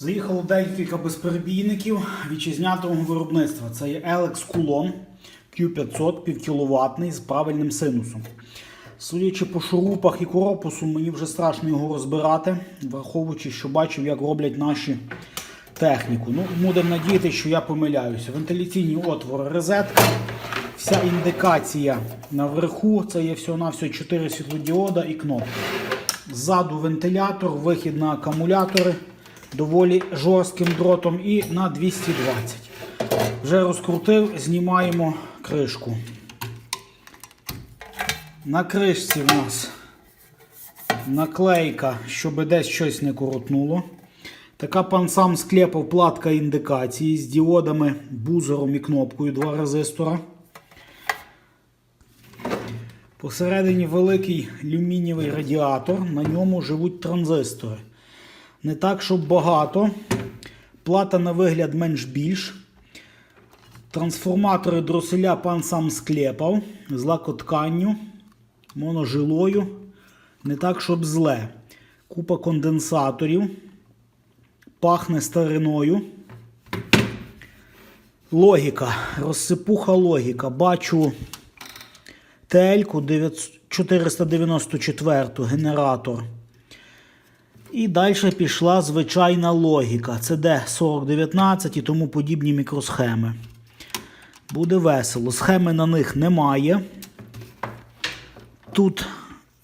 Заїхало декілька безперебійників вітчизняного виробництва. Це є Alex Coulon Q500 півкіловатний з правильним синусом. Судячи по шурупах і корпусу, мені вже страшно його розбирати, враховуючи, що бачив, як роблять наші техніку. Ну, будемо надіятися, що я помиляюся. Вентиляційні отвори, розетка. Вся індикація наверху. Це є всього-навсього 4 світлодіода і кнопки. Ззаду вентилятор, вихід на акумулятори доволі жорстким дротом і на 220. Вже розкрутив, знімаємо кришку. На кришці в нас наклейка, щоб десь щось не коротнуло. Така пан сам склепав платка індикації з діодами, бузером і кнопкою два резистора. Посередині великий люмінієвий радіатор, на ньому живуть транзистори. Не так, щоб багато. Плата на вигляд менш більш. Трансформатори дроселя пан сам склепав з лакотканню, моножилою. Не так, щоб зле. Купа конденсаторів. Пахне стариною. Логіка. Розсипуха логіка. Бачу ТЛ-ку 494 генератор. І далі пішла звичайна логіка. Це де 4019 і тому подібні мікросхеми. Буде весело. Схеми на них немає. Тут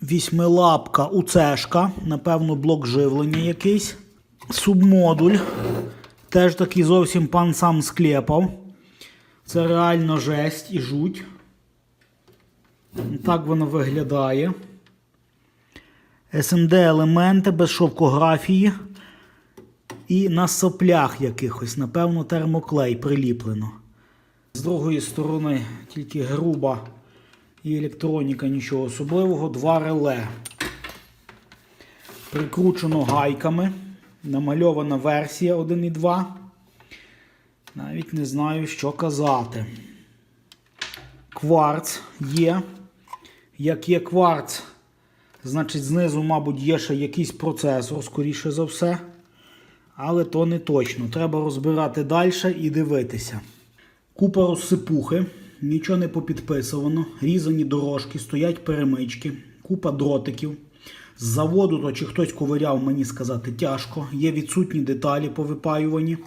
вісьмилапка УЦшка, напевно, блок живлення якийсь. Субмодуль. Теж такий зовсім пан сам склепав. Це реально жесть і жуть. Так воно виглядає. SMD елементи без шовкографії. І на соплях якихось, напевно, термоклей приліплено. З другої сторони тільки груба і електроніка, нічого особливого. Два реле. Прикручено гайками. Намальована версія 1.2. Навіть не знаю, що казати. Кварц є. Як є кварц, значить знизу, мабуть, є ще якийсь процесор, скоріше за все. Але то не точно. Треба розбирати далі і дивитися. Купа розсипухи, нічого не попідписувано, різані дорожки, стоять перемички, купа дротиків. З заводу, то чи хтось ковиряв, мені сказати тяжко. Є відсутні деталі по випаюванні.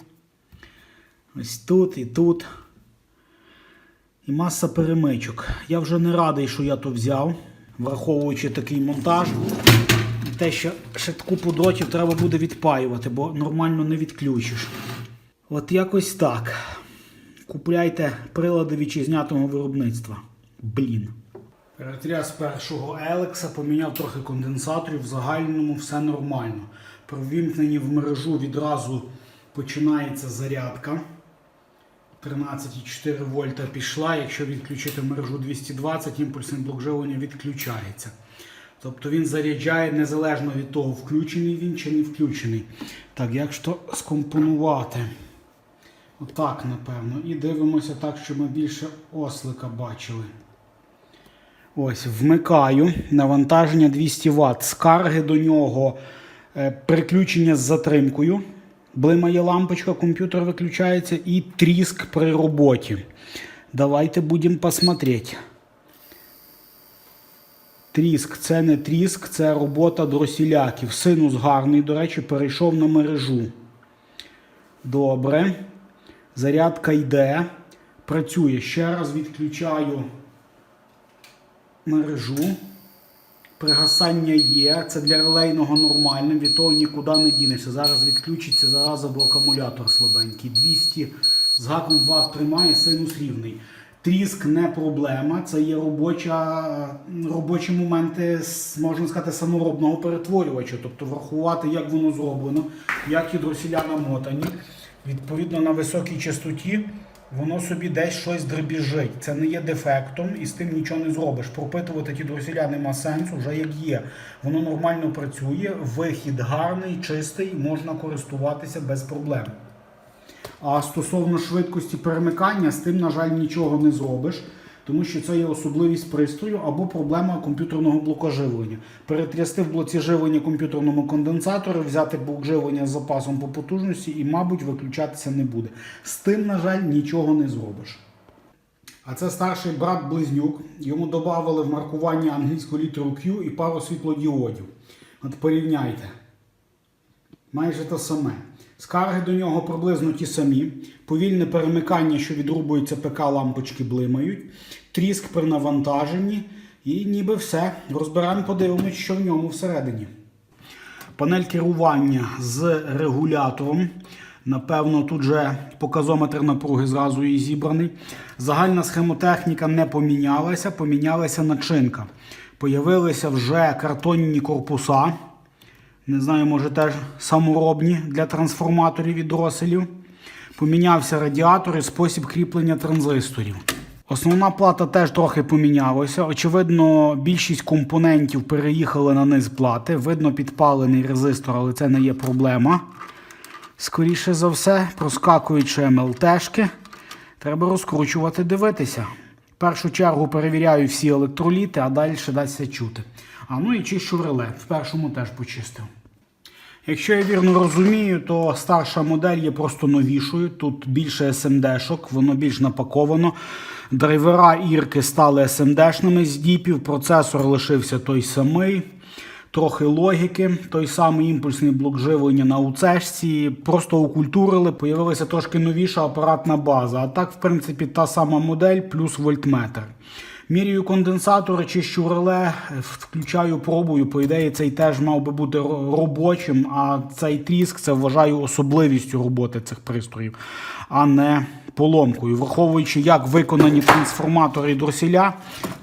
Ось тут і тут. І маса перемичок. Я вже не радий, що я то взяв, враховуючи такий монтаж. Те, що ще купу дротів треба буде відпаювати, бо нормально не відключиш. От якось так. Купляйте прилади вітчизнятого виробництва. Блін. Перетряс першого Елекса, поміняв трохи конденсаторів, в загальному все нормально. При ввімкненні в мережу відразу починається зарядка. 13,4 вольта пішла. Якщо відключити мережу 220, імпульсний блок живлення відключається. Тобто він заряджає незалежно від того, включений він чи не включений. Так, як то скомпонувати? Отак, напевно. І дивимося так, щоб ми більше ослика бачили. Ось, вмикаю навантаження 200 Вт. Скарги до нього е, приключення з затримкою. Блимає лампочка, комп'ютер виключається і тріск при роботі. Давайте будемо посмотреть. Тріск це не тріск, це робота дросіляків. Синус гарний, до речі, перейшов на мережу. Добре. Зарядка йде. Працює. Ще раз відключаю мережу. Пригасання є. Це для релейного нормальне, від того нікуди не дінешся. Зараз відключиться зараза, акумулятор слабенький. 200 з гаком ватт тримає, синус рівний. Тріск не проблема. Це є робоча, робочі моменти, можна сказати, саморобного перетворювача. Тобто врахувати, як воно зроблено, як гідросіля намотані. Відповідно на високій частоті воно собі десь щось дребіжить. Це не є дефектом і з тим нічого не зробиш. Пропитувати ті друзіля нема сенсу, вже як є. Воно нормально працює, вихід гарний, чистий, можна користуватися без проблем. А стосовно швидкості перемикання, з тим, на жаль, нічого не зробиш. Тому що це є особливість пристрою або проблема комп'ютерного блока живлення. Перетрясти в блоці живлення комп'ютерному конденсатору, взяти блок живлення з запасом по потужності і, мабуть, виключатися не буде. З тим, на жаль, нічого не зробиш. А це старший брат близнюк. Йому додавали в маркування англійську літеру Q і пару світлодіодів. От порівняйте. Майже те саме. Скарги до нього приблизно ті самі. Повільне перемикання, що відрубується ПК, лампочки блимають, тріск при навантаженні і ніби все. Розбираємо, подивимось, що в ньому всередині. Панель керування з регулятором. Напевно, тут же показометр напруги зразу і зібраний. Загальна схемотехніка не помінялася, помінялася начинка. Появилися вже картонні корпуса. Не знаю, може теж саморобні для трансформаторів і дроселів. Помінявся радіатор і спосіб кріплення транзисторів. Основна плата теж трохи помінялася. Очевидно, більшість компонентів переїхали на низ плати. Видно підпалений резистор, але це не є проблема. Скоріше за все, проскакуючи МЛТшки, треба розкручувати, дивитися. В першу чергу перевіряю всі електроліти, а далі дасться чути. А ну і чищу реле. В першому теж почистив. Якщо я вірно розумію, то старша модель є просто новішою. Тут більше SMD-шок, воно більш напаковано. Драйвера ірки стали SMD-шними з діпів, процесор лишився той самий. Трохи логіки, той самий імпульсний блок живлення на УЦшці, просто окультурили, появилася трошки новіша апаратна база. А так, в принципі, та сама модель плюс вольтметр. Міряю конденсатори, чищу реле, включаю пробую. По ідеї, цей теж мав би бути робочим, а цей тріск це вважаю особливістю роботи цих пристроїв, а не поломкою. Враховуючи, як виконані трансформатори і дросіля,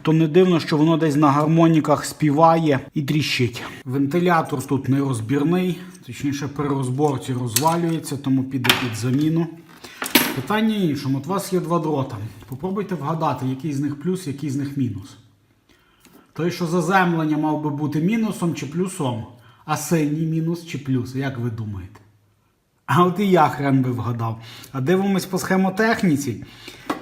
то не дивно, що воно десь на гармоніках співає і тріщить. Вентилятор тут нерозбірний, точніше при розборці розвалюється, тому піде під заміну. Питання іншому. От у вас є два дрота. Попробуйте вгадати, який з них плюс, який з них мінус. Той, що заземлення мав би бути мінусом чи плюсом, а синій мінус чи плюс, як ви думаєте? А от і я хрен би вгадав. А дивимось по схемотехніці.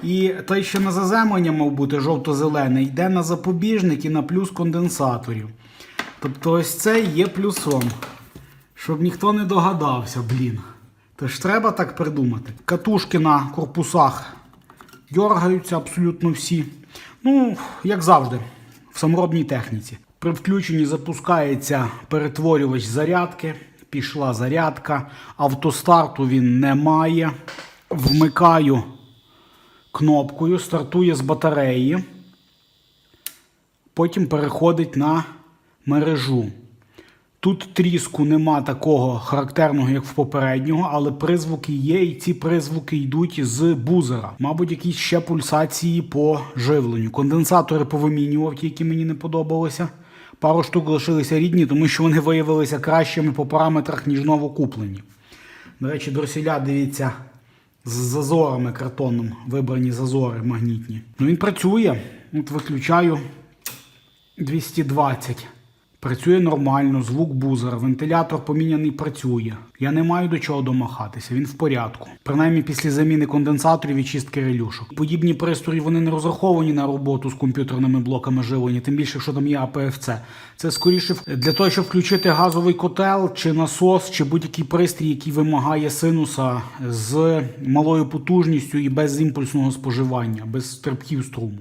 І той, що на заземлення мав бути жовто-зелений, йде на запобіжник і на плюс конденсаторів. Тобто ось це є плюсом. Щоб ніхто не догадався, блін. Тож треба так придумати. Катушки на корпусах дергаються абсолютно всі. Ну, як завжди, в саморобній техніці. При включенні запускається перетворювач зарядки. Пішла зарядка. Автостарту він не має. Вмикаю кнопкою, стартує з батареї. Потім переходить на мережу. Тут тріску нема такого характерного, як в попереднього, але призвуки є, і ці призвуки йдуть з бузера. Мабуть, якісь ще пульсації по живленню. Конденсатори повимінював, ті, які мені не подобалися. Пару штук лишилися рідні, тому що вони виявилися кращими по параметрах, ніж новокуплені. До речі, дросіля, дивіться, з зазорами картонним, вибрані зазори магнітні. Ну він працює. От виключаю 220. Працює нормально, звук бузер, вентилятор поміняний працює. Я не маю до чого домахатися, він в порядку. Принаймні після заміни конденсаторів і чистки релюшок. Подібні пристрої вони не розраховані на роботу з комп'ютерними блоками живлення, тим більше, що там є АПФЦ. Це скоріше для того, щоб включити газовий котел чи насос, чи будь-який пристрій, який вимагає синуса з малою потужністю і без імпульсного споживання, без стрибків струму.